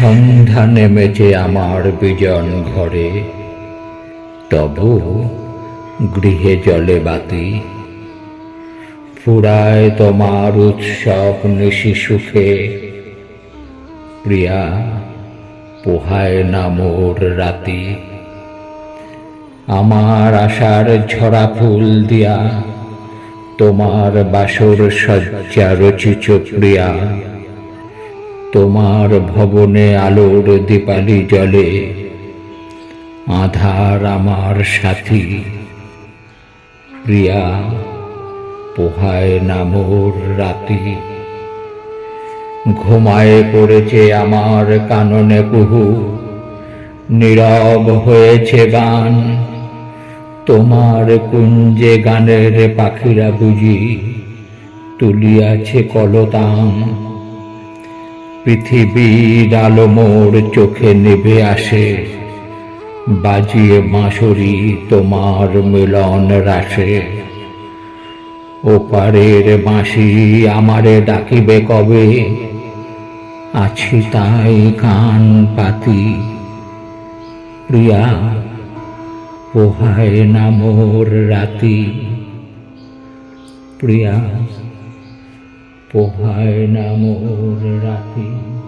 সন্ধ্যা নেমেছে আমার বিজন ঘরে। তবু গৃহে জলে বাতি। ফুরায় তোমার উৎসব নিশি সুখে। প্রিয়া, পোহায় না মোর রাতি। আমার আশার ঝরা ফুল দিয়া তোমার বাসর সজ্জা রচিত প্রিয়া। তোমার ভবনে আলোর দীপালি জলে আধার আমার সাথী। প্রিয়া, পোহায় না মোর রাতি। ঘুমায় পড়েছে আমার কাননে কুহু। নীরব হয়েছে গান। তোমার কুঞ্জে গানের পাখিরা বুঝি। তুলিয়াছে কলতান। পৃথিবীর আলো মোর চোখে নেভে আসে, বাজিয়ে বাঁশরি তোমার মিলন রাসে ওপারের বাঁশি আমারে ডাকিবে কবে? আছি তাই কান পাতি, প্রিয়া, পোহায় না মোর রাতি। প্রিয়া পোহায় না মোর রাতি।